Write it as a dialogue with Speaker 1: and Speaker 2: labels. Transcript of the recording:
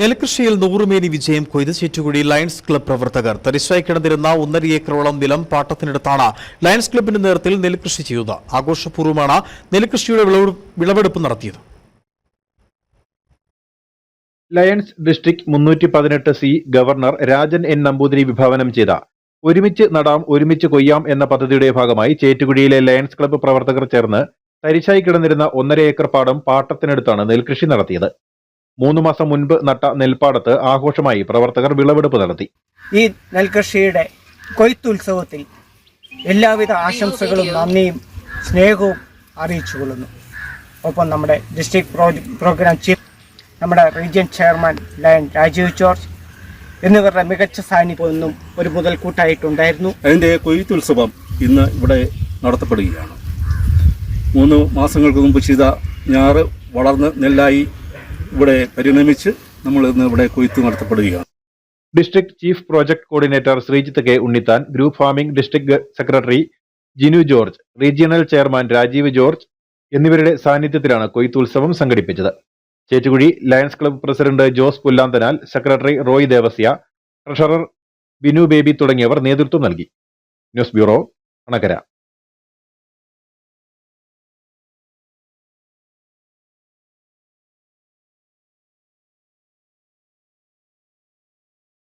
Speaker 1: നെൽകൃഷിയിൽ നൂറുമേനി വിജയം കൊയ്ത് Chettukudi lions club പ്രവർത്തകർ. തരിശായി കിടന്നിരുന്ന ഒന്നര ഏക്കറോളം നിലം പാട്ടത്തിനെടുത്താണ് ലയൺസ് ക്ലബിന്റെ നേതൃത്വത്തിൽ നെൽകൃഷി ചെയ്തത്. ആഘോഷപൂർവമാണ് നെൽകൃഷിയുടെ വിളവെടുപ്പ് നടത്തിയത്.
Speaker 2: ലയൺസ് ഡിസ്ട്രിക്ട് മുന്നൂറ്റി പതിനെട്ട് C governor Rajan N Namboothiri വിഭാവനം ചെയ്ത ഒരുമിച്ച് നടാം ഒരുമിച്ച് കൊയ്യാം എന്ന പദ്ധതിയുടെ ഭാഗമായി ചേറ്റുകുടിയിലെ ലയൺസ് ക്ലബ് പ്രവർത്തകർ ചേർന്ന് തരിശായി കിടന്നിരുന്ന ഒന്നര ഏക്കർ പാടം പാട്ടത്തിനടുത്താണ് നെൽകൃഷി നടത്തിയത്. മൂന്ന് മാസം മുൻപ് നട്ട നെൽപ്പാടത്ത് ആഘോഷമായി പ്രവർത്തകർ വിളവെടുപ്പ് നടത്തി.
Speaker 3: ഈ നെൽകൃഷിയുടെ കൊയ്ത്തുത്സവത്തിൽ എല്ലാവിധ ആശംസകളും നന്ദിയും സ്നേഹവും അറിയിച്ചു കൊള്ളുന്നു. ഒപ്പം നമ്മുടെ ഡിസ്ട്രിക്ട് പ്രോഗ്രാം ചീഫ് നമ്മുടെ region chairman Lion Rajeev George എന്നിവരുടെ മികച്ച സാന്നിധ്യവും ഒരു മുതൽക്കൂട്ടായിട്ടുണ്ടായിരുന്നു.
Speaker 4: അതിന്റെ കൊയ്ത്തുത്സവം ഇന്ന് ഇവിടെ നടത്തപ്പെടുകയാണ്. മൂന്ന് മാസങ്ങൾക്ക് മുമ്പ് ചെയ്ത ഞാറ് വളർന്ന് നെല്ലായി ഇവിടെ പരിണമിച്ച് നമ്മൾ ഇന്ന് ഇവിടെ കൊയ്ത്ത് നടത്തപ്പെടുകയാണ്.
Speaker 2: District chief project coordinator Sreejith K Unnithan group farming district secretary Jinu George regional chairman Rajeev George എന്നിവരുടെ സാന്നിധ്യത്തിലാണ് കൊയ്ത്തുത്സവം സംഘടിപ്പിച്ചത്. Chettukuzhy Lions club president Jose Pullanthanal secretary Roy Devasya treasurer Binu Baby തുടങ്ങിയവർ നേതൃത്വം നൽകി. News bureau Anakkara